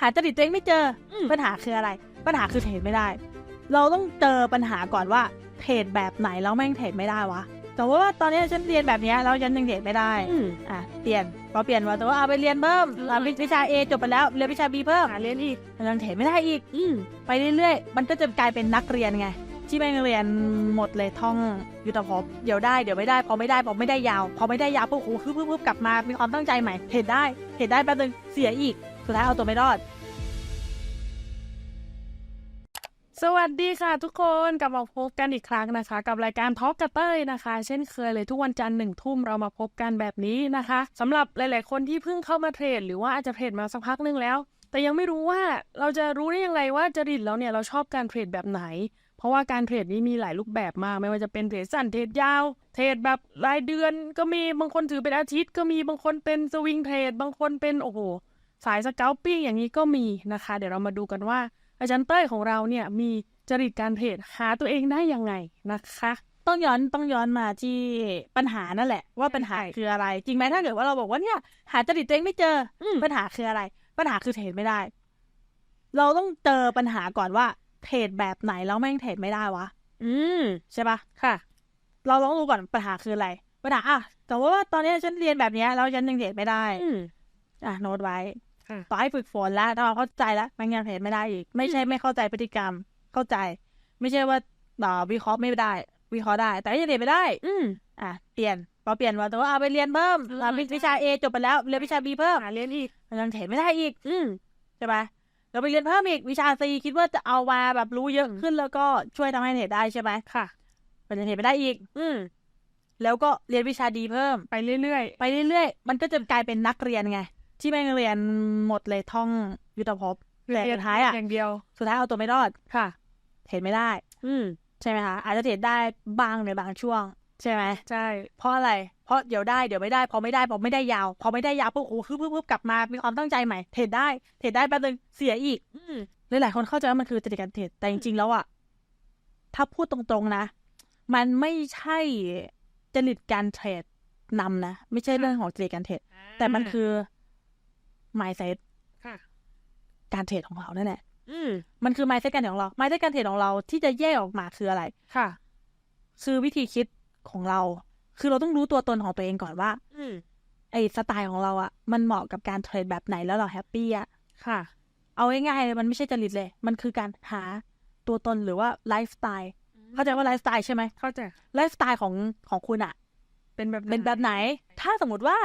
หาจริตตัวเองไม่เจออมปัญหาคืออะไร ปัญหาคือเทรดไม่ได้ เราต้องเจอปัญหาก่อนว่าเทรดแบบไหนแล้วแม่งเทรดไม่ได้วะแต่ว่าตอนนี้ฉันเรียนแบบเนี้ยแล้วฉันยังเทรดไม่ได้อืมอะเปลี่ยนพอเปลี่ยนว่าแต่ว่าเอาไปเรียนเพิ่มอืมอะวิชา A จบไปแล้วเรียนวิชา B เพิ่มหาเรียนอีกมันยังเทรดไม่ได้อีกอืมไปเรื่อยๆ มันก็จะกลายเป็นนักเรียนไงที่แม่งเรียนหมดเลยท่องยุทธภพเดี๋ยวได้เดี๋ยวไม่ได้พอไม่ได้พอไม่ได้ยาว พอไม่ได้ยาวปุ๊บโอ้โหปึ๊บปึ๊บกลับมามีความตั้งใจใหม่เห็นได้เห็นได้แป๊บนึงเสียอีก สุดท้ายเอาตัวไม่รอด สวัสดีค่ะทุกคนกลับมาพบกันอีกครั้งนะคะ กับรายการทอ l k ก b เต้ยนะคะ เช่นเคยเลยทุกวันจันทร์หนึ่งทุ่มเรามาพบกันแบบนี้นะคะสำหรับหลาย ๆ คนที่เพิ่งเข้ามาเทรดหรือว่าอาจจะเทรดมาสักพักหนึงแล้ว แต่ยังไม่รู้ว่าเราจะรู้ได้อย่างไรว่าจริตเราเนี่ยเราชอบการเทรดแบบไหนเพราะว่าการเทรดนี้มีหลายรูปแบบมาก ไม่ว่าจะเป็นเทรดสั้นเทรดยาว เทรดแบบรายเดือนก็มีบางคนถือเป็นอาทิตย์ก็มีบางคนเป็นสวิงเทรดบางคนเป็นโอ้โห สายสเกลปิ้งอย่างนี้ก็มีนะคะ เดี๋ยวเรามาดูกันว่า อาจารย์เต้ยของเราเนี่ยมีจริตการเทรดหาตัวเองได้ยังไงนะคะ ต้องย้อนต้องย้อนมาที่ปัญหานั่นแหละ ว่าปัญหาใช่คืออะไร จริงไหมถ้าเกิดว่าเราบอกว่าเนี่ยหาจริตตัวเองไม่เจออมปัญหาคืออะไร ปัญหาคือเทรดไม่ได้ เราต้องเจอปัญหาก่อนว่าเทรดแบบไหนแล้วแม่งเทรดไม่ได้วะ อืมใช่ปะค่ะ เราต้องรู้ก่อนปัญหาคืออะไร ปัญหาอะแต่ว่าตอนนี้ฉันเรียนแบบเนี้ยแล้วฉันยังเทรดไม่ได้อืมอะโน้ตไว้ค่ะ ต่อให้ฝึกฝนแล้วถ้าเราเข้าใจแล้วมันยังเทรดไม่ได้อีก ไม่ใช่ไม่เข้าใจพฤติกรรม เข้าใจ ไม่ใช่ว่าอ่าวิเคราะห์ไม่ได้ วิเคราะห์ได้ แต่ยังเทรดไม่ได้ อืมอะเปลี่ยนพอเปลี่ยนว่าแต่ว่าเอาไปเรียนเพิ่มอืมอะวิวิชา A จบไปแล้วเรียนวิชา B เพิ่มหาเรียนอีกมันยังเทรดไม่ได้อีก อืมใช่ไหมเราไปเรียนเพิ่มอีกวิชา C คิดว่าจะเอามาแบบรู้เยอะอืมขึ้นแล้วก็ช่วยทำให้เทรดได้ใช่ไหมค่ะมันยังเทรดไม่ได้อีก อืมแล้วก็เรียนวิชาดีเพิ่มไปเรื่อยไปเรื่อยๆ มันก็จะกลายเป็นนักเรียนไง ที่แม่งเรียนหมดเลยท่องยุทธภพๆแต่เรีสุดท้ายอะอย่างเดียว สุดท้ายเอาตัวไม่รอดค่ะเทรดไม่ได้ อืมใช่ไหมคะอาจจะเทรดได้บางในบางช่วง ใช่ไหมใช่เพราะอะไร เพราะเดี๋ยวได้เดี๋ยวไม่ได้พอไม่ได้พอไม่ได้ยาว พอไม่ได้ยาวปุ๊บโอ้โหปึ๊บปึ๊บกลับมามีความตั้งใจใหม่เทรดได้เทรดได้แป๊บนึงเสียอีก อืมหลายๆคนเข้าใจว่ามันคือจริตการเทรดแต่จริงๆแล้วอะถ้าพูดตรงๆนะ มันไม่ใช่จริตการเทรดนำนะ ไม่ใช่เรื่องของจริตการเทรดแต่มันคือ mindset ค่ะการเทรดของเรานั่นแหละอืมมันคือ mindset การเทรดของเรา mindset การเทรดของเราที่จะแยกออกมาคืออะไร ค่ะ คือวิธีคิดของเรา คือเราต้องรู้ตัวตนของตัวเองก่อนว่า อืมไอ้สไตล์ของเราอะมันเหมาะกับการเทรดแบบไหนแล้วเราแฮปปี้อะค่ะ เอาง่ายๆเลยมันไม่ใช่จริตเลย มันคือการหาตัวตนหรือว่าไลฟ์สไตล์ เข้าใจว่าไลฟ์สไตล์ใช่ไหมเข้าใจ ไลฟ์สไตล์ของของคุณอะเป็นแบบเป็นแบบไหน ถ้าสมมติว่า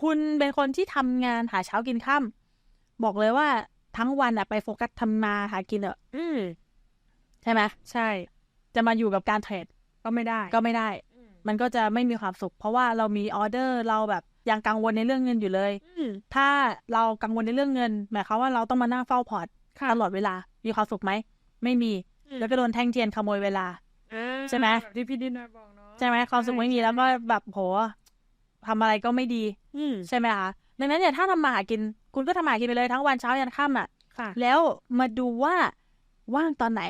คุณเป็นคนที่ทำงานหาเช้ากินค่ำบอกเลยว่าทั้งวันอะไปโฟกัสทำมาหากินเอะอืมใช่ไหมใช่ จะมาอยู่กับการเทรดก็ไม่ได้ ก็ไม่ได้ มันก็จะไม่มีความสุข เพราะว่าเรามีออเดอร์เราแบบยังกังวลในเรื่องเงินอยู่เลยอืมถ้าเรากังวลในเรื่องเงิน หมายความว่าเราต้องมานั่งเฝ้าพอร์ตค่ะตลอดเวลา มีความสุขไหม ไม่มี แล้วก็โดนแท่งเทียนขโมยเวลาอ่าใช่ไหมแบบที่พี่ดินาบอกเนาะใช่ไหมความสุขไม่มีแล้วก็แบบโห ทำอะไรก็ไม่ดี อืมใช่ไหมคะดังนั้นเนี่ยถ้าทำมาหากิน คุณก็ทำมาหากินไปเลยทั้งวันเช้ายันค่ำอะค่ะ แล้วมาดูว่าว่างตอนไหน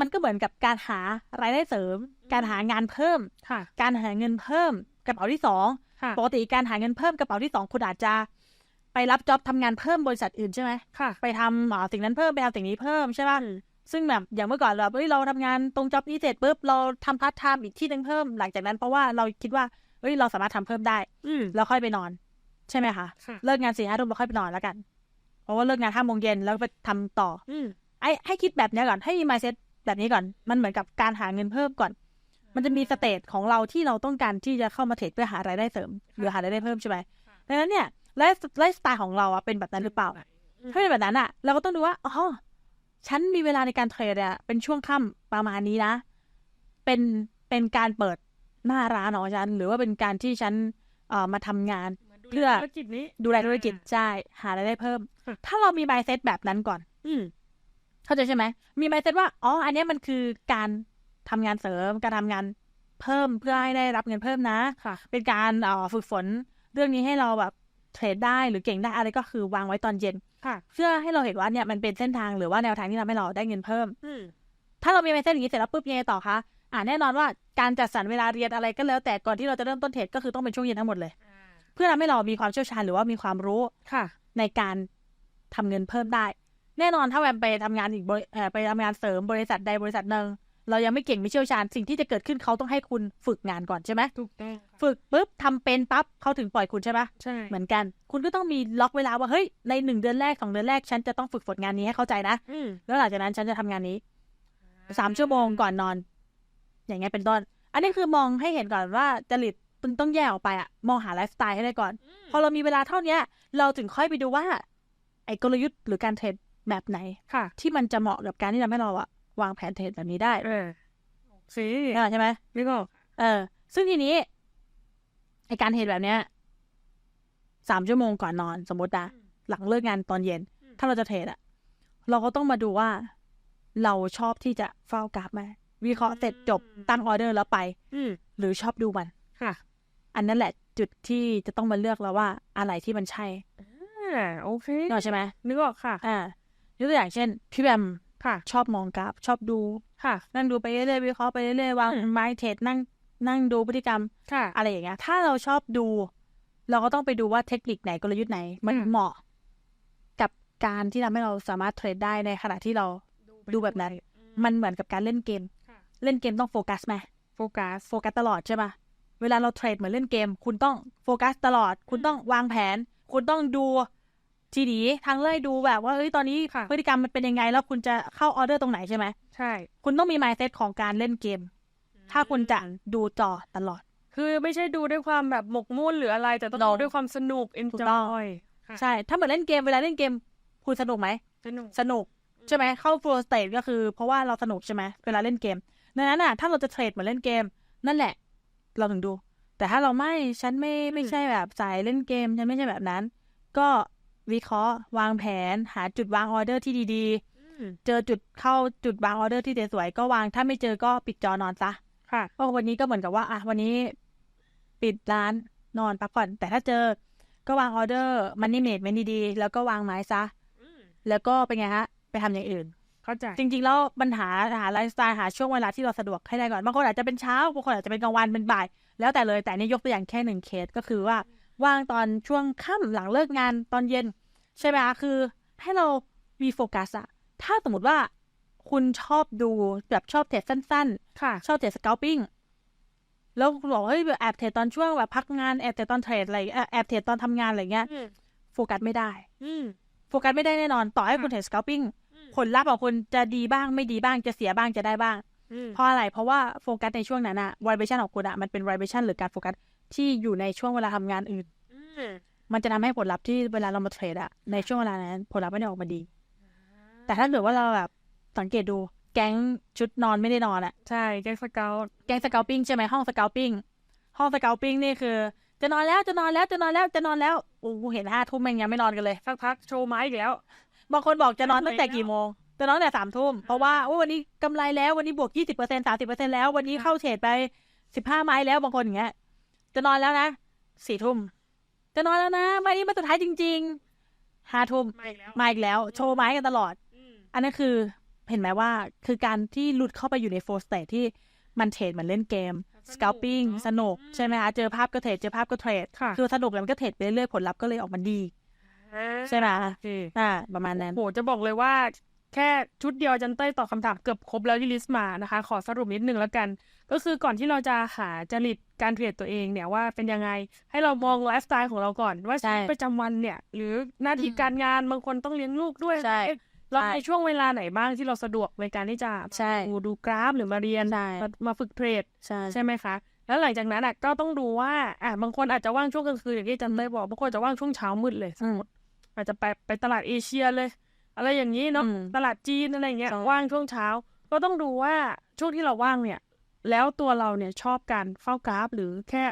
มันก็เหมือนกับการหารายได้เสริม การหางานเพิ่มค่ะการหาเงินเพิ่ม กระเป๋าที่สองค่ะปกติการหาเงินเพิ่มกระเป๋าที่สองคุณอาจจะไปรับจ็อบทำงานเพิ่มบริษัทอื่นใช่ไหมค่ะไปทำอ่าสิ่งนั้นเพิ่มไปทำสิ่งนี้เพิ่มใช่ป่ะอืมซึ่งแบบอย่างเมื่อก่อนเราเอ้ยเราทำงานตรงจ็อบนี้เสร็จปุ๊บเราทำพาร์ทไทม์อีกที่หนึงเพิ่มหลังจากนั้นเพราะว่าเราคิดว่า เอ้ยเราสามารถทำเพิ่มได้ อืมแล้วค่อยไปนอน ใช่ไหมคะค่ะเลิกงานสี่ห้าทุ่มเราค่อยไปนอนแล้วกัน เพราะว่าเลิกงานห้าโมงเย็นแล้วไปทำต่อ อืมไอ้ให้คิดแบบเนี้ยก่อนให้มี mindset แบบนี้ก่อน มันเหมือนกับการหาเงินเพิ่มก่อน มันจะมีสเตจของเราที่เราต้องการที่จะเข้ามาเทรดเพื่อหารายได้เสริม หรือหารายได้เพิ่มใช่ไหมดังนั้นเนี่ยไลฟ์ไลฟ์สไตล์ของเราอะเป็นแบบนั้นหรือเปล่า ถ้าเป็นแบบนั้นอะเราก็ต้องดูว่าอ๋อฉันมีเวลาในการเทรดอะเป็นช่วงค่ำประมาณนี้นะ เป็นเป็นการเปิด หน้าร้านของฉัน หรือว่าเป็นการที่ฉันเอ่อมาทำงาน เพื่อธุรกิจนี้ดูแลธุรกิจใช่หารายได้เพิ่มค่ะถ้าเรามี mindset แบบนั้นก่อน อืม เข้าใจใช่ไหม มี mindset ว่า อ๋อ อันเนี้ยมันคือการทำงานเสริม การทำงานเพิ่มเพื่อให้ได้รับเงินเพิ่มนะ ค่ะ เป็นการเอ่อฝึกฝนเรื่องนี้ให้เราแบบเทรดได้หรือเก่งได้อะไรก็คือวางไว้ตอนเย็น ค่ะ เพื่อให้เราเห็นว่าเนี่ยมันเป็นเส้นทางหรือว่าแนวทางที่ทำให้เราได้เงินเพิ่ม อืม ถ้าเรามี mindset อย่างนี้เสร็จแล้วปุ๊บยังไงต่อคะ อ่าแน่นอนว่าการจัดสรรเวลาเรียนอะไรก็แล้วแต่ก่อนที่เราจะเริ่มต้นเทรดก็คือต้องเป็นช่วงเย็นทั้งหมดเลยอ่าเพื่อทำให้เรามีความเชี่ยวชาญหรือว่ามีความรู้ค่ะ ในการทำเงินเพิ่มได้ แน่นอนถ้าแวมไปทำงานอีกบริเอ่อไปทำงานเสริมบริษัทใดบริษัทหนึ่งเรายังไม่เก่งไม่เชี่ยวชาญสิ่งที่จะเกิดขึ้นเขาต้องให้คุณฝึกงานก่อนใช่ไหมถูกต้องฝึกปุ๊บทำเป็นปั๊บเขาถึงปล่อยคุณใช่ปะใช่เหมือนกัน คุณก็ต้องมีล็อกเวลาว่าเฮ้ยในหนึ่งเดือนแรกสองเดือนแรกฉันจะต้องฝึกฝนงานนี้ให้เข้าใจนะอืมแล้วหลังจากนั้นฉันจะทำงานนี้สามชั่วโมงก่อนนอน อย่างเงี้ยเป็นต้น อันนี้คือมองให้เห็นก่อนว่าจริตมันต้องแยกออกไปอะมองหาไลฟ์สไตล์ให้ได้ก่อน พอเรามีเวลาเท่าเนี้ยเราถึงค่อยไปดูว่า ไอ้กลยุทธ์หรือการเทรดแบบไหนค่ะ ที่มันจะเหมาะกับการที่ทำให้เราอะวางแผนเทรดแบบนี้ได้เออสิเข้าใจใช่ไหมนี่ก็เออ ซึ่งทีนี้ไอการเทรดแบบเนี้ยสามชั่วโมงก่อนนอน สมมตินะหลังเลิกงานตอนเย็น ถ้าเราจะเทรดอะเราก็ต้องมาดูว่า เราชอบที่จะเฝ้ากราฟไหม วิเคราะห์เสร็จจบตั้งออเดอร์แล้วไป อืมหรือชอบดูมันค่ะ อันนั้นแหละจุดที่จะต้องมาเลือกแล้วว่าอะไรที่มันใช่อ่าโอเคเนกอะใช่ไหมนึกออกค่ะ อ่ายกตัวอย่างเช่น พี่แบมค่ะ ชอบมองกราฟชอบดูค่ะ นั่งดูไปเรื่อยๆวิเคราะห์ไปเรื่อยๆวางอืมไม้เทรดนั่งนั่งดูพฤติกรรมค่ะ อะไรอย่างเงี้ย ถ้าเราชอบดู เราก็ต้องไปดูว่าเทคนิคไหนกลยุทธ์ไหน มันอืมเหมาะ กับการที่ทำให้เราสามารถเทรดได้ในขณะที่เราดูแบบนั้น มันเหมือนกับการเล่นเกมค่ะ เล่นเกมต้องโฟกัสไหมโฟกัสโฟกัสตลอดใช่ปะเวลาเราเทรดเหมือนเล่นเกม คุณต้องโฟกัสตลอด คุณต้องวางแผน คุณต้องดูทีดีทางเลื่อยดูแบบว่าเอ้ยตอนนี้ค่ะพฤติกรรมมันเป็นยังไง แล้วคุณจะเข้าออเดอร์ตรงไหนใช่ไหมใช่ คุณต้องมี mindset ของการเล่นเกม ถ้าคุณจะดูจอตลอด คือไม่ใช่ดูด้วยความแบบหมกมุ่นหรืออะไร แต่ต้อง No ดูด้วยความสนุกถูกต้อง enjoy ค่ะใช่ ถ้าเหมือนเล่นเกมเวลาเล่นเกม คุณสนุกไหมสนุกสนุกใช่ไหมเข้า flow state ก็คือ เพราะว่าเราสนุกใช่ไหมเวลาเล่นเกม ดังนั้นอะ ถ้าเราจะเทรดเหมือนเล่นเกม นั่นแหละ เราถึงดู แต่ถ้าเราไม่ฉันไม่ไม่ใช่แบบสายเล่นเกม ฉันไม่ใช่แบบนั้น ก็วิเคราะห์วางแผนหาจุดวางออเดอร์ที่ดีอืมๆเจอจุดเข้าจุดวางออเดอร์ที่สวยๆก็วางถ้าไม่เจอก็ปิดจอนอนซะค่ะเพราะวันนี้ก็เหมือนกับว่าอะวันนี้ปิดร้านนอนพักผ่อน แต่ถ้าเจอก็วางออเดอร์มันนี่เมดมันดีๆแล้วก็วางไม้ซะแล้วก็เป็นไงฮะ ไปทำอย่างอื่น เข้าใจจริง ๆ แล้วปัญหาหาไลฟ์สไตล์หาช่วงเวลาที่เราสะดวกให้ได้ก่อนบางคนอาจจะเป็นเช้าบางคนอาจจะเป็นกลางวันเป็นบ่าย แล้วแต่เลยแต่นี่ยกตัวอย่างแค่หนึ่งเคสก็คือว่าว่างตอนช่วงค่ำหลังเลิกงานตอนเย็น ใช่ไหมคะคือ ให้เรามีโฟกัสอะถ้าสมมติว่าคุณชอบดูแบบชอบเทรดสั้นค่ะๆชอบเทรดสก a ลปิ้งแล้วคุณบอกว่าเฮ้ยแบบแอบเทรดตอนช่วงแบบพักงานแอบเทรดตอนเทรดอะไรเอ่อแอบเทรดตอนทำงานอะไรเงี้ยอืมโฟกัสไม่ได้อืมโฟกัสไม่ได้แน่นอน ต่อให้คุณค่ะเทรดส c า l ปิ้งอืม ผลลัพธ์ของคุณจะดีบ้างไม่ดีบ้างจะเสียบ้างจะได้บ้างอืมเพราะอะไร เพราะว่าโฟกัสในช่วงนั้นอะ vibration ของคุณอะมันเป็น vibration หรือการโฟกัสที่อยู่ในช่วงเวลาทำงานอื่นอืมมันจะทำให้ผลลัพธ์ที่เวลาเรามาเทรดอะในช่วงเวลานั้น ผลลัพธ์ไม่ได้ออกมาดี แต่ถ้าเกิดว่าเราแบบสังเกตดูแก๊งชุดนอนไม่ได้นอนอะใช่แจ็คสเกลแก๊งส c า l ปิ้งใช่ไหมห้องส c า l ปิ้งห้องส c า l ปิ้งนี่คือ จะนอนแล้วจะนอนแล้วจะนอนแล้วจะนอนแล้วโอ้โหเห็นห้าทุ่มมันยังไม่นอนกันเลยสักพักโชว์ไม้อีกแล้ว บางคนบอกจะนอนตั้งแต่ไม่แล้วกี่โมงจะนอนตั้งแต่สามทุ่มเพราะว่าโอ้วันนี้กำไรแล้ววันนี้บวกยี่สิบเปอร์เซ็นสามสิบเปอร์เซ็นแล้ว วันนี้เข้าเทรดไปสิบห้าไม้แล้วบางคนอย่างเงี้ย จะนอนแล้วนะสี่ทุ่มจะนอนแล้วนะไม้นี้มาสุดท้ายจริงๆห้าทุ่มมาอีกแล้วมาอีกแล้วโชว์ไม้กันตลอดอืมอันนั้นคือเห็นไหมว่าคือการที่หลุดเข้าไปอยู่ในโฟร์สเตทที่มันเทรดเหมือนเล่นเกมส c า l ปิ้งเนอะสนุกอืมใช่ไหมคะเจอภาพก็เทรดเจอภาพก็เทรดค่ะคือสนุกแล้วมันก็เทรดไปเรื่อยๆผลลัพธ์ก็เลยออกมาดี ใช่ไหมโอเคอ่าประมาณนั้น โหจะบอกเลยว่าแค่ชุดเดียวจันเต้ยตอบคำถามเกือบครบแล้วที่ลิสต์มานะคะ ขอสรุปนิดนึงแล้วกัน ก็คือก่อนที่เราจะหาจริตการเทรดตัวเองเนี่ยว่าเป็นยังไงให้เรามองไลฟ์สไตล์ของเราก่อน ว่าใช่ชีวิตประจำวันเนี่ย หรือหน้าที่อืมการงานบางคนต้องเลี้ยงลูกด้วยใช่ เอ๊ะเราใช่ในช่วงเวลาไหนบ้างที่เราสะดวกในการที่จะใช่ ดูดูกราฟหรือมาเรียนใช่ มามาฝึกเทรด ใช่ ใช่ไหมคะ แล้วหลังจากนั้นอะก็ต้องดูว่าอะบางคนอาจจะว่างช่วงกลางคืนอย่างที่อาจันเต้ยบอกบางคนอาจจะว่างช่วงเช้ามืดเลยสมมติ อาจจะไปไปตลาดเอเชียเลย อะไรอย่างนี้เนาะอืมตลาดจีนอะไรอย่างเงี้ยใช่ว่างช่วงเช้า ก็ต้องดูว่าช่วงที่เราว่างเนี่ย แล้วตัวเราเนี่ยชอบการเฝ้ากราฟ หรือแค่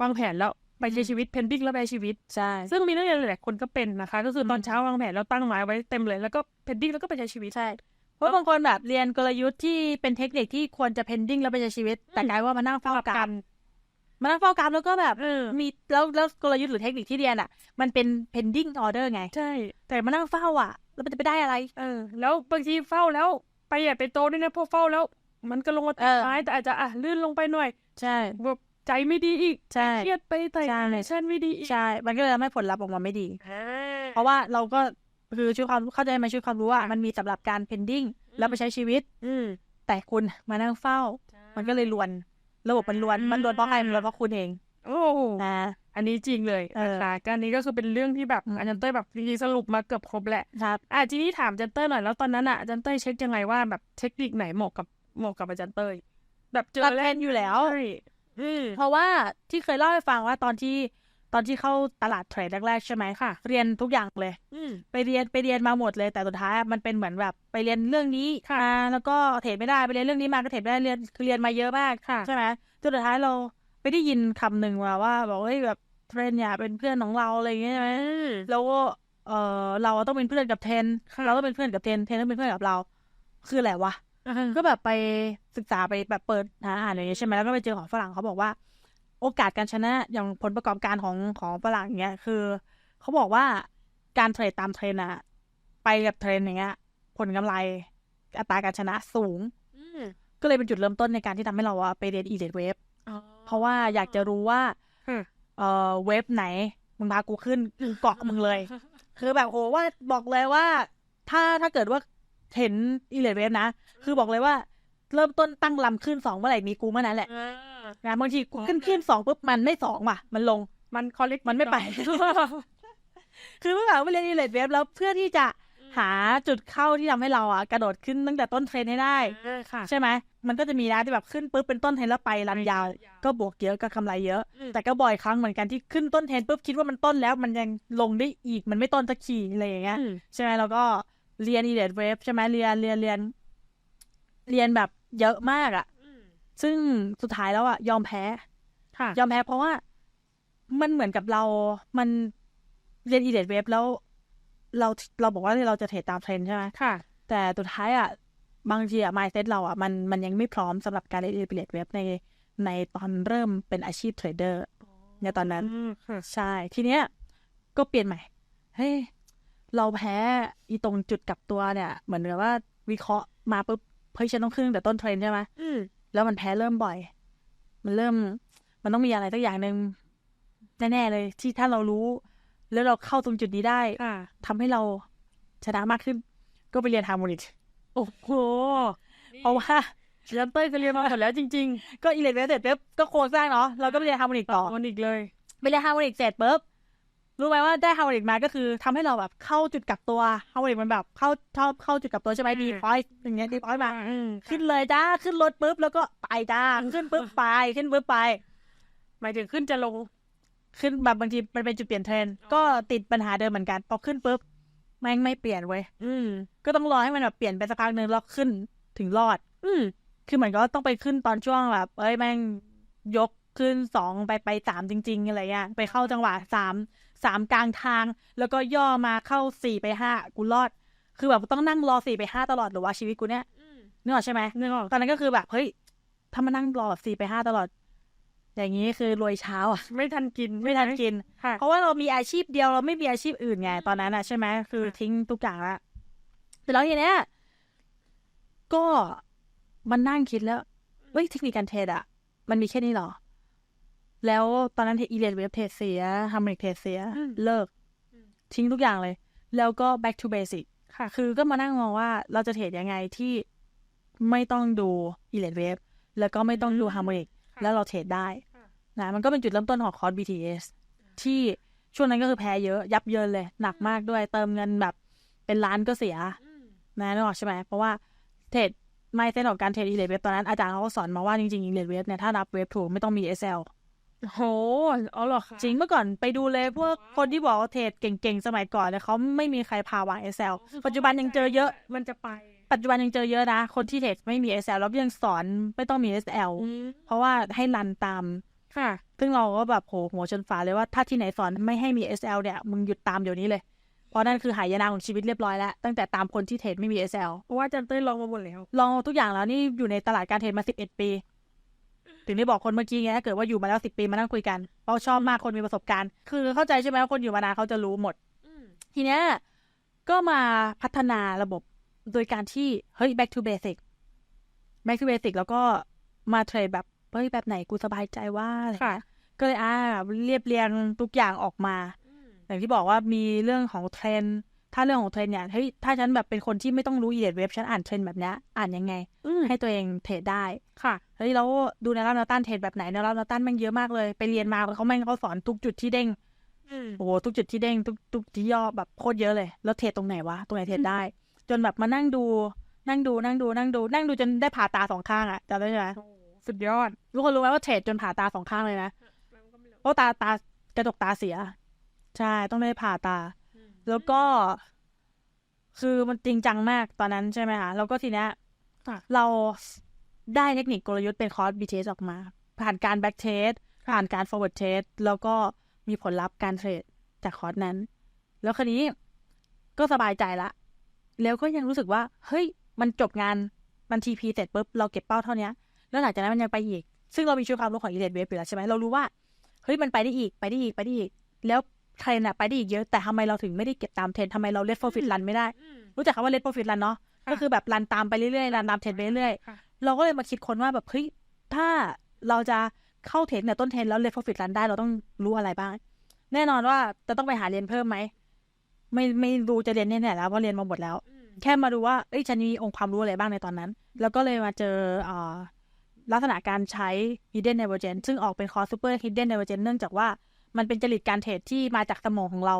วางแผนแล้วไปใช้ชีวิตเพนดิ้งแล้วไปใช้ชีวิตใช่ซึ่งมีนักเรียนหลายๆคนก็เป็นนะคะ ก็คือตอนอืมเช้าวางแผนแล้วตั้งหมายไว้เต็มเลยแล้วก็เพนดิ้งแล้วก็ไปใช้ชีวิตใช่เพราะบางคนแบบเรียนกลยุทธ์ที่เป็นเทคนิคที่ควรจะ pending แล้วไปใช้ชีวิต แต่กลายว่ามานั่งเฝ้ากราฟ มานั่งเฝ้ากราฟแล้วก็แบบเออมีแล้วแล้วกลยุทธ์หรือเทคนิคที่เรียนอะ มันเป็น pending order ไง ใช่ แต่มานั่งเฝ้าอะ แล้วมันจะไปได้อะไร เออ แล้วบางทีเฝ้าแล้ว ไปใหญ่ไปโตด้วยนะพวกเฝ้าแล้ว มันก็ลงมาเออท้ายแต่อาจจะอะลื่นลงไปหน่อย ใช่แบบใจไม่ดีอีกใช่เครียดไปแต่ใช่ชั่นไม่ดีอีกใช่ มันก็เลยทำให้ผลลัพธ์ออกมาไม่ดีอ่าเพราะว่าเราก็คือชุดความเข้าใจไหมชุดความรู้อะมันมีสำหรับการ pending แล้วไปใช้ชีวิต อืมแต่คุณมานั่งเฝ้า มันก็เลยลวน ระบบมันลวนมันลวนเพราะใครมันลวนเพราะคุณเองโอ้นะ อันนี้จริงเลยเออนะคะก็อันนี้ก็คือเป็นเรื่องที่แบบอืมอาจารย์เต้ยแบบจริงๆสรุปมาเกือบครบแหละครับอะทีนี้ถามอาจารย์เต้ยหน่อยแล้วตอนนั้นอะอาจารย์เต้ยเช็คยังไงว่าแบบเทคนิคไหนเหมาะกับเหมาะกับอาจารย์เต้ยแบบเจอตัดแรเทรกนด์อยู่แล้วใช่อืมเพราะว่าที่เคยเล่าให้ฟังว่าตอนที่ ตอนที่เข้าตลาดเทรดแรกๆใช่ไหมค่ะ เรียนทุกอย่างเลย อืมไปเรียนไปเรียนมาหมดเลย แต่สุดท้ายอะมันเป็นเหมือนแบบไปเรียนเรื่องนี้ค่ะมาแล้วก็เทรดไม่ได้ไปเรียนเรื่องนี้มาก็เทรดไม่ได้เรียนคือเรียนมาเยอะมากค่ะใช่ไหมจนสุดท้ายเราไปได้ยินคำหนึ่งมาว่าบอกว่าเฮ้ยแบบเทรนอย่าเป็นเพื่อนของเราอะไรอย่างเงี้ยใช่ไหมอืมแล้วก็เออเราต้องเป็นเพื่อนกับเทรนค่ะเราต้องเป็นเพื่อนกับเทรนเทรนต้องเป็นเพื่อนกับเรา คืออะไรวะก็แบบไปศึกษาไปแบบเปิดหาอ่านอะไรอย่างเงี้ยใช่ไหมแล้วก็ไปเจอของฝรั่งเขาบอกว่า โอกาสการชนะอย่างผลประกอบการของของฝรั่งอย่างเงี้ยคือเขาบอกว่าการเทรดตามเทรนอะไปกับเทรนอย่างเงี้ย ผลกำไรอัตราการชนะสูงอืมก็เลยเป็นจุดเริ่มต้นในการที่ทำให้เราอะไปเรียนอีเลดเวฟอ๋อเพราะว่าอยากจะรู้ว่าค่ะเออเว็บไหนมึงพากูขึ้นเกาะมึงเลย คือแบบโหว่าบอกเลยว่า ถ้าถ้าเกิดว่าเห็นอีเลดเวฟนะ คือบอกเลยว่า เริ่มต้นตั้งลำขึ้นสองเมื่อไหร่มีกูเมื่อนั้นแหละอ่านะบางทีกูขึ้นขึ้นสองปุ๊บมันไม่สองว่ะ มันลงมันคอลเลกมันไม่ไป คือเมื่อแบบว่าเรียนอีเลดเวฟแล้วเพื่อที่จะหาจุดเข้าที่ทำให้เราอะกระโดดขึ้นตั้งแต่ต้นเทรนให้ได้ค่ะใช่ไหมมันก็จะมีนะที่แบบขึ้นปุ๊บเป็นต้นเทรนแล้วไปรันยาว ก็บวกเยอะก็กำไรเยอะอืมแต่ก็บ่อยครั้งเหมือนกันที่ขึ้นต้นเทรนปุ๊บคิดว่ามันต้นแล้วมันยังลงได้อีกมันไม่ต้นสักทีอะไรอย่างเงี้ยอืมใช่ไหมแล้วก็เรียนอีเลดเวฟใช่ไหมเรียนเรียนเรียน เรียนแบบเยอะมากอะ่ะอืมซึ่งสุดท้ายแล้วอะ่ะ ยอมแพ้ค่ะยอมแพ้เพราะว่ามันเหมือนกับเรา มันเรียนอีเลดเวฟแล้ว เราเราบอกว่าเราจะเทรดตามเทรนด์ใช่ไหมค่ะ แต่สุดท้ายอะ่ะ บางทีอะ mindset เราอะ่ะมันมันยังไม่พร้อมสำหรับการเรียนอีเลดเวฟในในตอนเริ่มเป็นอาชีพเทรดเดอร์ในตอนนั้นอืมค่ะใช่ ทีเนี้ยก็เปลี่ยนใหม่ เฮ้ย เราแพ้อีตรงจุดกลับตัวเนี่ย เหมือนกับว่าวิเคราะห์มาปุ๊บ เฮ้ยฉันต้องขึ้นแต่ต้นเทรนด์ใช่ไหมอืมแล้วมันแพ้เริ่มบ่อย มันเริ่ม มันต้องมีอะไรสักอย่างหนึ่งแน่ๆเลย ที่ถ้าเรารู้ แล้วเราเข้าตรงจุดนี้ได้ค่ะทำให้เราชนะมากขึ้น ก็ไปเรียนฮาร์โมนิกโอ้โหเพราะว่าอาจารย์เต้ยก็เรียนมาหมดแล้วจริงก็อีเลดเวสเสร็จปุ๊บก็โครงสร้างเนาะเราก็ไปเรียนฮาร์โมนิกๆต่อวันอีกเลยไปเรียนฮาร์โมนิกเสร็จปุ๊บ รู้ไหมว่าได้ฮาร์โมนิกมาก็คือทำให้เราแบบเข้าจุดกลับตัวฮาร์โมนิกมันแบบเข้าชอบเข้าจุดกลับตัวใช่ไหมอืมดีพอยต์อย่างเงี้ยดีพอยต์มาอืมขึ้นเลยจ้าขึ้นรถปุ๊บแล้วก็ไปจ้าขึ้นปุ๊บไปขึ้นปุ๊บไป หมายถึงขึ้นจะลง ขึ้นแบบบางทีมันเป็นจุดเปลี่ยนเทรนด์ก็ติดปัญหาเดิมเหมือนกันพอขึ้นปุ๊บแม่งไม่เปลี่ยนเว้ยอืม ก็ต้องรอให้มันแบบเปลี่ยนไปสักพักหนึ่งแล้วขึ้นถึงรอด อืมคือเหมือนก็ต้องไปขึ้นตอนช่วงแบบเอ้ยแม่งยกขึ้นสองไปไปสามจริง ๆอะไรเงี้ยไปเข้าจังหวะสาม สามกลางทาง แล้วก็ย่อมาเข้าสี่ไปห้ากูรอด คือแบบต้องนั่งรอสี่ไปห้าตลอดหรือว่าชีวิตกูเนี้ยนึกออกใช่ไหมนึกออกตอนนั้นก็คือแบบเฮ้ยถ้ามานั่งรอแบบสี่ไปห้าตลอด อย่างนี้คือรวยเช้าอะไม่ทันกินไม่ทันกินค่ะเพราะว่าเรามีอาชีพเดียวเราไม่มีอาชีพอื่นไงตอนนั้นอะใช่ไหมคือทิ้งทุกอย่างละแต่แล้วทีเนี้ยก็มันนั่งคิดแล้วเฮ้ยเทคนิคการเทรดอะ มันมีแค่นี้เหรอ แล้วตอนนั้นอีเลดเว็บเทรดเสียฮัมเมกเทรดเสียอืมเลิกอืมทิ้งทุกอย่างเลย แล้วก็ back to basic ค่ะ คือก็มานั่งมองว่าเราจะเทรดยังไงที่ไม่ต้องดูอีเลดเว็บแล้วก็ไม่ต้องดูฮาร์โมนิกค่ะแล้วเราเทรดได้ค่ะนะมันก็เป็นจุดเริ่มต้นของคอร์ส BTS ที่ช่วงนั้นก็คือแพ้เยอะยับเยินเลย หนักมากด้วยเติมเงินแบบเป็นล้านก็เสียอืมนะนึกออกใช่ไหมเพราะว่าเทรดไม่เส้นของการเทรดอีเลดเว็บตอนนั้นอาจารย์เขาก็สอนมาว่าจริงๆอีเลดเว็บเนี่ยถ้ารับเว็บถูกไม่ต้องมี SL โหอ๋อเหรอคะจริงเมื่อก่อนไปดูเลยพวกคนที่บอกว่าเทรดเก่งๆ สมัยก่อนเนี่ยเขาไม่มีใครพาวาง SL ปัจจุบันยังเจอเยอะ มันจะไป ปัจจุบันยังเจอเยอะนะ คนที่เทรดไม่มี SL แล้วยังสอนไม่ต้องมี SL อืมเพราะว่าให้รันตามค่ะ ซึ่งเราก็แบบโหหัวชนฝาเลยว่าถ้าที่ไหนสอนไม่ให้มี SL เนี่ยมึงหยุดตามเดี๋ยวนี้เลยเพราะนั่นคือหายนะของชีวิตเรียบร้อยแล้ว ตั้งแต่ตามคนที่เทรดไม่มี SL เพราะว่าอาจันเต้ยลองมาหมดแล้วลองทุกอย่างแล้วนี่อยู่ในตลาดการเทรดมา11ปี ถึงได้บอกคนเมื่อกี้ไงถ้าเกิดว่าอยู่มาแล้ว10ปีมานั่งคุยกันเพราะชอบมากคนมีประสบการณ์ คือเข้าใจใช่ไหมว่าคนอยู่มานานเขาจะรู้หมดอืมทีเนี้ยก็มาพัฒนาระบบโดยการที่เฮ้ย back to basic back to basic แล้วก็มาเทรดแบบเฮ้ยแบบไหนกูสบายใจว่าอะไรค่ะเงี้ยก็เลยอ่าเรียบเรียงทุกอย่างออกมาอืมอย่างที่บอกว่ามีเรื่องของเทรนด์ ถ้าเรื่องของเทรนด์เนี่ยเฮ้ยถ้าฉันแบบเป็นคนที่ไม่ต้องรู้อีเดเว็บฉันอ่านเทรนด์แบบเนี้ยอ่านยังไงอืมให้ตัวเองเทรดได้ค่ะเฮ้ยแล้วดูแนวรับแนวต้านเทรดแบบไหนแนวรับแนวต้านแม่งเยอะมากเลย ไปเรียนมาเขาแม่งเขาสอนทุกจุดที่เด้งอืมโอ้โหทุกจุดที่เด้งทุกทุกที่ย่อแบบโคตรเยอะเลย แล้วเทรดตรงไหนวะตรงไหนเทรดได้ จนแบบมานั่งดู นั่งดูนั่งดูนั่งดู นั่งดูจนได้ผ่าตาสองข้างอะจำได้ใช่ไหมโอ้โหสุดยอดทุกคนรู้ไหมว่าเทรดจนผ่าตาสองข้างเลยนะเพราะตาตากระจกตาเสีย ใช่ต้องได้ผ่าตา แล้วก็ คือมันจริงจังมากตอนนั้นใช่ไหมคะแล้วก็ทีเนี้ยค่ะเราได้เทคนิคกลยุทธ์เป็นคอร์ส BTS ออกมา ผ่านการแบ็กเทสผ่านการ forward test แล้วก็มีผลลัพธ์การเทรดจากคอร์สนั้น แล้วคราวนี้ก็สบายใจละ แล้วก็ยังรู้สึกว่า เฮ้ย มันจบงานมันทีพีเสร็จปุ๊บ เราเก็บเป้าเท่าเนี้ยแล้วหลังจากนั้นมันยังไปอีก ซึ่งเรามีชุดความรู้ของอีเลดเวฟอยู่แล้วใช่ไหมเรารู้ว่า เฮ้ย มันไปได้อีก ไปได้อีก ไปได้อีก แล้ว เทรนอะไปได้อีกเยอะแต่ทำไมเราถึงไม่ได้เก็บตามเทรนทำไมเราเลทโ r o ฟิตรันไม่ได้ รู้จักคำว่าเลทโ r o ฟิตรันเนาะค่ะก็คือแบบรันตามไปเรื่อยๆรันตามเทรนไปเรื่อยๆค่ะเราก็เลยมาคิดคนว่าแบบเฮ้ยถ้าเราจะเข้าเทรนเนี่ยต้นเทรนแล้วเลทโ r o ฟิตรันได้เราต้องรู้อะไรบ้าง แน่นอนว่าจะต้องไปหาเรียนเพิ่มไหมไม่ไม่รู้จะเรียนแน่ๆแล้วเพราะเรียนมาหมดแล้ว แค่มาดูว่าเอ้ยฉันมีองค์ความรู้อะไรบ้างในตอนนั้น แล้วก็เลยมาเจอเอ่อลักษณะการใช้ hidden divergence ซึ่งออกเป็นคอร์ส super hidden divergence เนื่องจากว่า มันเป็นจริตการเทรดที่มาจากสมองของเรา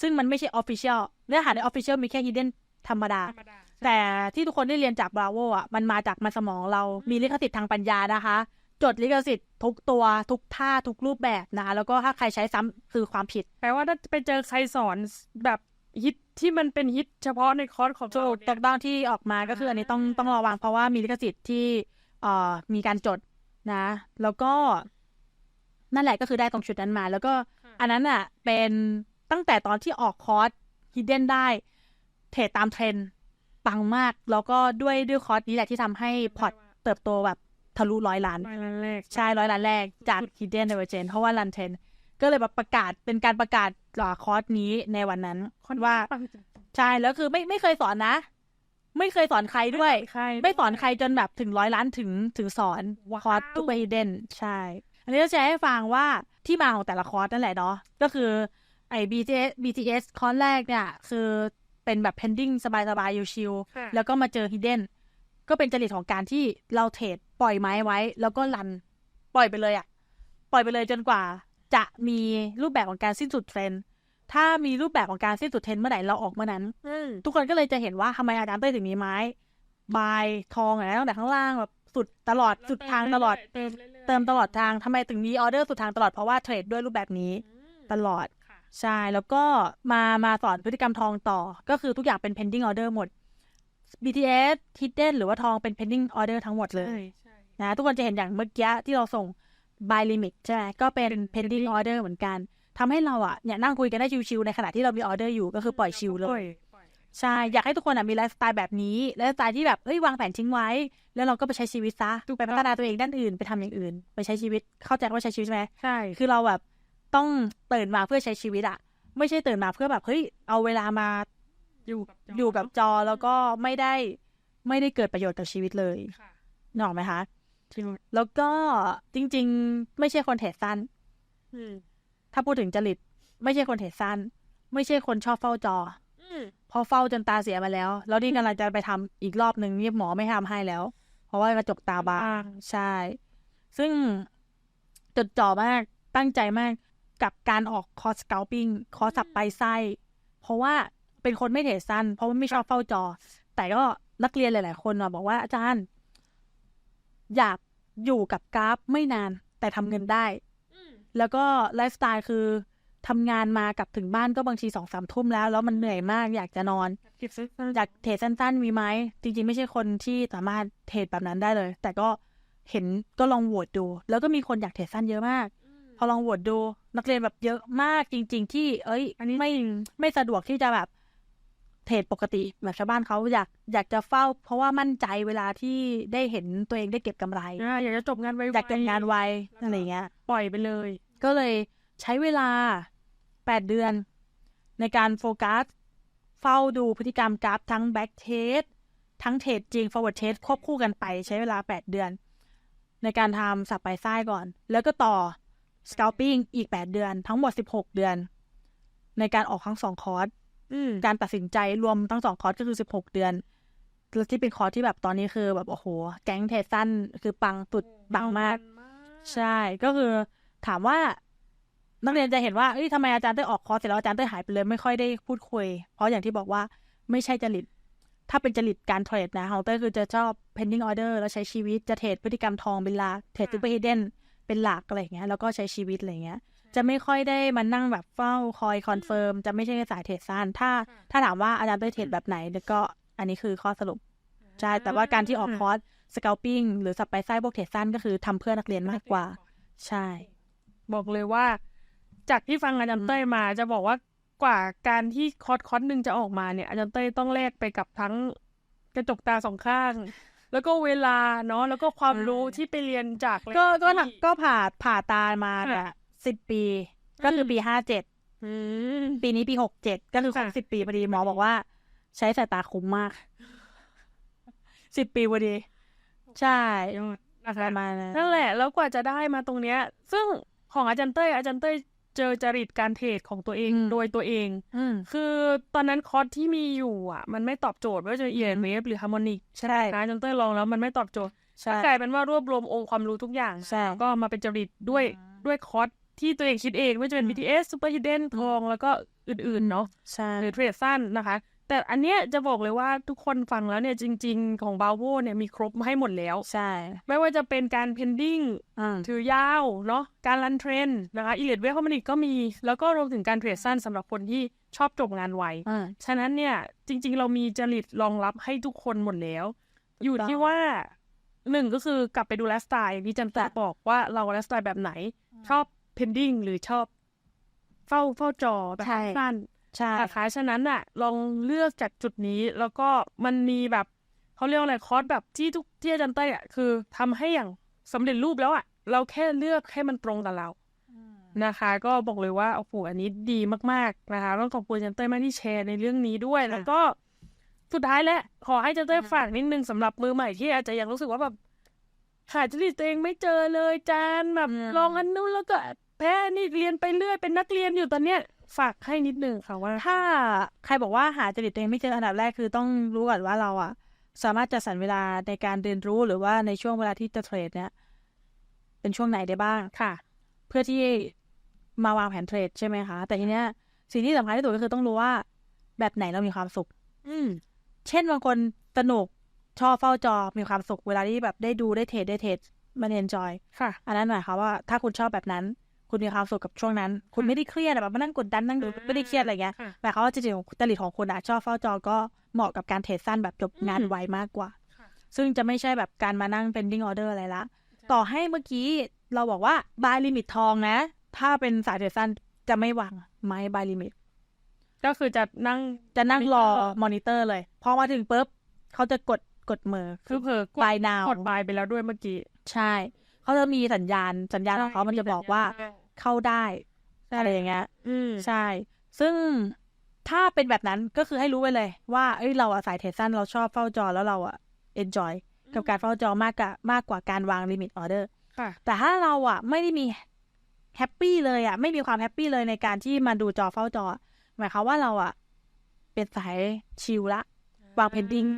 ซึ่งมันไม่ใช่ official เนื้อหาใน official มีแค่ hidden ธรรมดาธรรมดา แต่ที่ทุกคนได้เรียนจาก Bravo อะ มันมาจากมันสมองเรา มีลิขสิทธิ์ทางปัญญานะคะ จดลิขสิทธิ์ทุกตัว ทุกท่า ทุกรูปแบบนะคะแล้วก็ถ้าใครใช้ซ้ำคือความผิด แปลว่าถ้าไปเจอใครสอนแบบฮิตที่มันเป็นฮิตเฉพาะในคอร์สของถูเรากเนี่แต่ยบางที่ออกมาก็คืออันนี้ต้องต้องระวังเพราะว่ามีลิขสิทธิ์ที่เอ่อมีการจดนะ แล้วก็ นั่นแหละก็คือได้ตรงชุดนั้นมา แล้วก็อันนั้นอะ เป็นตั้งแต่ตอนที่ออกคอร์ส hidden ได้เทรดตามเทรนด์ปังมาก แล้วก็ด้วยด้วยคอร์สนี้แหละที่ทำให้พอร์ตเติบโตแบบทะลุร้อยล้านไปร้านแรกใช่ร้อยล้านแรกจาก hidden divergence เพราะว่ารันเทนก็เลยแบบประกาศเป็นการประกาศอ่าคอร์สนี้ในวันนั้นว่าปังจังใช่แล้วคือไม่ไม่เคยสอนนะ ไม่เคยสอนใครด้วยใครไม่สอนใครจนแบบถึงร้อยล้านถึงถึงสอนว้าวคอร์สทุกไป hidden ใช่ อันนี้จะแชร์ให้ฟังว่าที่มาของแต่ละคอร์สนั่นแหละเนาะก็คือไอ้ BTS BTS คอร์สแรกเนี่ย คือเป็นแบบ pending สบายๆชิวๆค่ะแล้วก็มาเจอ hidden ก็เป็นจริตของการที่เราเทรดปล่อยไม้ไว้ แล้วก็รันปล่อยไปเลยอะปล่อยไปเลยจนกว่า จะมีรูปแบบของการสิ้นสุดเทรนด์ถ้ามีรูปแบบของการสิ้นสุดเทรนด์เมื่อไหร่เราออกเมื่อนั้นอืมทุกคนก็เลยจะเห็นว่าทำไมอาจารย์เต้ยถึงมีไม้บายทองอะไรตั้งแต่ข้างล่างแบบ สุดตลอดสุดทางตลอดเติมเรื่อยๆเติมตลอดทางทำไมถึงมีออเดอร์สุดทางตลอดเพราะว่าเทรดด้วยรูปแบบนี้อืมตลอดค่ะใช่แล้วก็มามาสอนพฤติกรรมทองต่อ ก็คือทุกอย่างเป็น pending order หมด BTS hidden หรือว่าทองเป็น pending order ทั้งหมดเลยใช่ใช่นะทุกคนจะเห็นอย่างเมื่อกี้ที่เราส่ง buy limit ใช่ไหมก็เป็น pending order เหมือนกันทำให้เราอะเนี่ยนั่งคุยกันได้ชิวๆในขณะที่เรามีออเดอร์อยู่ก็คือปล่อยชิวเลปล่ยอยปล่อย ใช่ อยากให้ทุกคนอะมีไลฟ์สไตล์แบบนี้ไลฟ์สไตล์ที่แบบเอ้ยวางแผนทิ้งไว้ แล้วเราก็ไปใช้ชีวิตซะไปพัฒนาตัวเองด้านอื่นไปทำอย่างอื่น ไปใช้ชีวิตเข้าใจว่าใช้ชีวิตใช่ไหมใช่ คือเราแบบต้องตื่นมาเพื่อใช้ชีวิตอะไม่ใช่ตื่นมาเพื่อแบบเฮ้ยเอาเวลามาอยู่กับจอยู่กับจอแล้วก็ไม่ได้ไม่ได้เกิดประโยชน์กับชีวิตเลยค่ะนึกออกไหมคะแล้วก็จริง ๆ ไม่ใช่คนเทรดสั้นอืมถ้าพูดถึงจริต ไม่ใช่คนเทรดสั้น ไม่ใช่คนชอบเฝ้าจออืม พอเฝ้าจนตาเสียมาแล้ว แล้วนี่กำลังจะไปทำอีกรอบหนึ่งนี่หมอไม่ทำให้แล้ว เพราะว่ากระจกตาบางอ่าใช่ ซึ่งจดจ่อมากตั้งใจมากกับการออกคอร์ส scalping คอร์สสับไปไส้ เพราะว่าเป็นคนไม่เทรดสั้น เพราะว่าไม่ชอบเฝ้าจอ แต่ก็นักเรียนหลาย ๆ คนมาบอกว่าอาจารย์ อยากอยู่กับกราฟไม่นาน แต่ทำเงินได้อืมแล้วก็ไลฟ์สไตล์คือ ทำงานมากลับถึงบ้านก็บางทีสองสามทุ่มแล้ว แล้วมันเหนื่อยมากอยากจะนอนเก็บสั้นๆอยากเทรดสั้นๆมีไหมจริงๆไม่ใช่คนที่สามารถเทรดแบบนั้นได้เลย แต่ก็เห็นก็ลองโหวตดู แล้วก็มีคนอยากเทรดสั้นเยอะมากอืมพอลองโหวตดู นักเรียนแบบเยอะมากจริง ๆ ที่ เอ้ยอันนี้ไม่ไม่สะดวกที่จะแบบเทรดปกติแบบชาวบ้านเขาอยากอยากจะเฝ้า เพราะว่ามั่นใจเวลาที่ได้เห็นตัวเองได้เก็บกำไรอ่าอยากจะจบงานไวๆอยากเก็บงานไวอะไรอย่างเงี้ยปล่อยไปเลย ก็เลยใช้เวลา 8 เดือน ในการโฟกัส เฝ้าดูพฤติกรรมกราฟทั้งแบ็กเทสทั้งเทรดจริง forward test ควบคู่กันไปใช้เวลา 8 เดือน ในการทำสับไปไส้ก่อน แล้วก็ต่อ scalping อีก 8 เดือน ทั้งหมด 16 เดือน ในการออกทั้งสองคอร์สอืมการตัดสินใจรวมทั้งสองคอร์สก็คือสิบหกเดือนแล้วที่เป็นคอร์สที่แบบตอนนี้คือแบบโอ้โห แก๊งเทรดสั้นคือปังสุดปังมาก ใช่ก็คือถามว่า นักเรียนจะเห็นว่าเอ้ยทำไมอาจารย์เต้ยออกคอร์สเสร็จแล้วอาจารย์เต้ยหายไปเลยไม่ค่อยได้พูดคุย เพราะอย่างที่บอกว่าไม่ใช่จริต ถ้าเป็นจริตการเทรดนะของเต้ยคือจะชอบ pending order แล้วใช้ชีวิตจะเทรดพฤติกรรมทองเป็นหลักเทรด super hidden เป็นหลักอะไรอย่างเงี้ยแล้วก็ใช้ชีวิตอะไรอย่างเงี้ย จะไม่ค่อยได้มานั่งแบบเฝ้าคอยคอนเฟิร์มจะไม่ใช่สายเทรดสั้นถ้า ถ้าถามว่าอาจารย์เต้ยเทรดแบบไหนแล้วก็อันนี้คือข้อสรุปใช่แต่ว่าการที่ออกคอร์สสเกลปิ้งหรือสับไปไส้พวกเทรดสั้นก็คือทำเพื่อนักเรียนมากกว่า ใช่ บอกเลยว่า จากที่ฟังอาจารย์เต้ยมาจะบอกว่ากว่าการที่คอร์สคอร์สหนึ่งจะออกมาเนี่ย อาจารย์เต้ยต้องแลกไปกับทั้งกระจกตาสองข้าง แล้วก็เวลาเนาะแล้วก็ความรู้ที่ไปเรียนจากก็ก็หลายที่ก็ผ่าผ่าตามาค่ะแบบสิบปี ก็คือปีห้าเจ็ดอืมปีนี้ปีหกเจ็ดก็คือครบค่ะสิบปีพอดีหมอบอกว่า ใช้สายตาคุ้มมากสิบปีพอดี ใช่ยอดนะปคะระมาณนั้นนั่นแหละ แล้วกว่าจะได้มาตรงเนี้ย ซึ่งของอาจารย์เต้ยอาจารย์เต้ย เจอจริตการเทรดของตัวเองโดยตัวเองอืมคือตอนนั้นคอร์สที่มีอยู่อะ มันไม่ตอบโจทย์ไม่ว่าจะเอียนเวฟหรือฮาร์โมนิกใช่นะอาจารย์เต้ยลองแล้วมันไม่ตอบโจทย์ใช่กลายเป็นว่ารวบรวมองค์ความรู้ทุกอย่างใช่ก็มาเป็นจริตด้วยอืมด้วยคอร์สที่ตัวเองคิดเองไม่ว่าจะเป็น BTS Super Hidden ทองแล้วก็อื่นๆเนาะใช่หรือเทรดสั้นนะคะ แต่อันเนี้ยจะบอกเลยว่าทุกคนฟังแล้วเนี่ยจริง ๆ ของบาโวเนี่ยมีครบมาให้หมดแล้ว ใช่ ไม่ว่าจะเป็นการเพนดิ้งอืมถือยาวเนาะการรันเทรนนะคะอิเล็ดเวฟคอมมานิกก็มี แล้วก็รวมถึงการเทรดสั้นสำหรับคนที่ชอบจบงานไวอืมฉะนั้นเนี่ยจริง ๆ เรามีจริตรองรับให้ทุกคนหมดแล้วถูกอยู่ต้องที่ว่าหนึ่งก็คือกลับไปดูไลฟ์สไตล์อย่างที่จันตาจ้ะบอกว่าเราไลฟ์สไตล์แบบไหน ชอบเพนดิ้งหรือชอบเฝ้าเฝ้าจอแบบใช่สั้น ใช่นะคะฉะนั้นอะลองเลือกจากจุดนี้แล้วก็มันมีแบบเขาเรียกว่าอะไรคอร์สแบบที่ทุกที่อาจารย์เต้ยอะคือทำให้อย่างสำเร็จรูปแล้วอะเราแค่เลือกให้มันตรงกับเรานะคะ ก็บอกเลยว่าโอ้โหอันนี้ดีมากๆนะคะต้องขอบคุณอาจันเต้ยมากที่แชร์ในเรื่องนี้ด้วยค่ะแล้วก็สุดท้ายแล้วขอให้อาจันเต้ยฝากนิดนึงสำหรับมือใหม่ที่อาจจะยังรู้สึกว่าแบบหาจริตตัวเองไม่เจอเลยจานแบบลองอันนู้นแล้วก็แพ้นี่เรียนไปเรื่อยเป็นนักเรียนอยู่ตอนเนี้ย ฝากให้นิดนึงค่ะว่าถ้าใครบอกว่าหาจริตตัวเองไม่เจออันดับแรกคือต้องรู้ก่อนว่าเราอะสามารถจัดสรรเวลาในการเรียนรู้หรือว่าในช่วงเวลาที่จะเทรดเนี่ยเป็นช่วงไหนได้บ้างค่ะ เพื่อที่มาวางแผนเทรดใช่ไหมคะ แต่ทีเนี้ยสิ่งที่สำคัญที่สุดก็คือต้องรู้ว่าแบบไหนเรามีความสุข อืม เช่นบางคนสนุกชอบเฝ้าจอมีความสุขเวลาที่แบบได้ดูได้เทรดได้เทรดมันเอนจอยค่ะ อันนั้นหมายความว่าถ้าคุณชอบแบบนั้น คุณมีความสุขกับช่วงนั้น คุณไม่ได้เครียดอะแบบมานั่งกดดันนั่งดูอ่าไม่ได้เครียดอะไรเงี้ยค่ะหมายความว่าจริงๆของจริตของคุณอะชอบเฝ้าจอก็เหมาะกับการเทรดสั้นแบบจบงานอืมไวมากกว่าค่ะซึ่งจะไม่ใช่แบบการมานั่ง pending order อะไรละ ต่อให้เมื่อกี้เราบอกว่า buy limit ทองนะ ถ้าเป็นสายเทรดสั้นจะไม่วางไม้ buy limit ก็คือจะนั่งจะนั่งรอ Monitor มอนิเตอร์เลย พอมาถึงปุ๊บเขาจะกดกดมือคือเผลอกด buy now กดบายไปแล้วด้วยเมื่อกี้ ใช่เขาจะมีสัญญาณสัญญาณของเขามันจะบอกว่า เข้าได้อะไรอย่างเงี้ยอืมใช่ ซึ่งถ้าเป็นแบบนั้นก็คือให้รู้ไว้เลย ว่าเอ้ยเราอะสายเทรดสั้นเราชอบเฝ้าจอแล้วเราอะ enjoy กับการเฝ้าจอมากกว่ามากกว่าการวางลิมิตออเดอร์ค่ะแต่ถ้าเราอะไม่ได้มีแฮปปี้เลยอะไม่มีความแฮปปี้เลยในการที่มาดูจอเฝ้าจอ หมายความว่าเราอะเป็นสายชิลละ วาง pending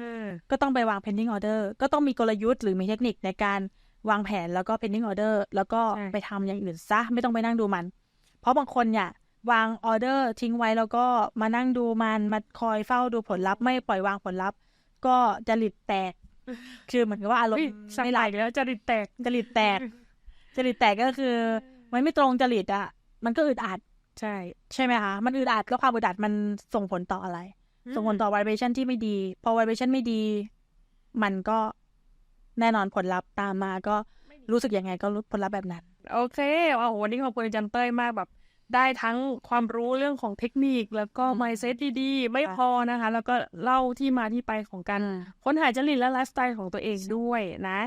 ก็ต้องไปวาง pending order ก็ต้องมีกลยุทธ์หรือมีเทคนิคในการ วางแผนแล้วก็ pending order แล้วก็ใช่ไปทำอย่างอื่นซะไม่ต้องไปนั่งดูมัน เพราะบางคนเนี่ยวางออเดอร์ทิ้งไว้แล้วก็มานั่งดูมันมาคอยเฝ้าดูผลลัพธ์ไม่ปล่อยวางผลลัพธ์ ก็จริตแตก คือเหมือนกับว่าอารมเฮ้ยณ์สักไม่ไหไหลลแล้วจริตแตกจริตแตกจริตแตกก็คือ มันไม่ตรงจริตอะมันก็อึดอัดใช่ ใช่ไหมคะ มันอึดอัดแล้วความอึดอัดมันส่งผลต่ออะไร ส่งผลต่อ vibration ที่ไม่ดี พอ vibration ไม่ดี มันก็ แน่นอนผลลัพธ์ตามมาก็รู้สึกยังไงก็รู้ผลลัพธ์แบบนั้น โอเคโอ้โหวันนี้ขอบคุณอาจารย์เต้ยมากแบบ ได้ทั้งความรู้เรื่องของเทคนิคแล้วก็ mindset ดีๆ ไม่ค่ะพอนะคะ แล้วก็เล่าที่มาที่ไปของการอืมค้นหาจริตและไลฟ์สไตล์ของตัวเองด้วยนะ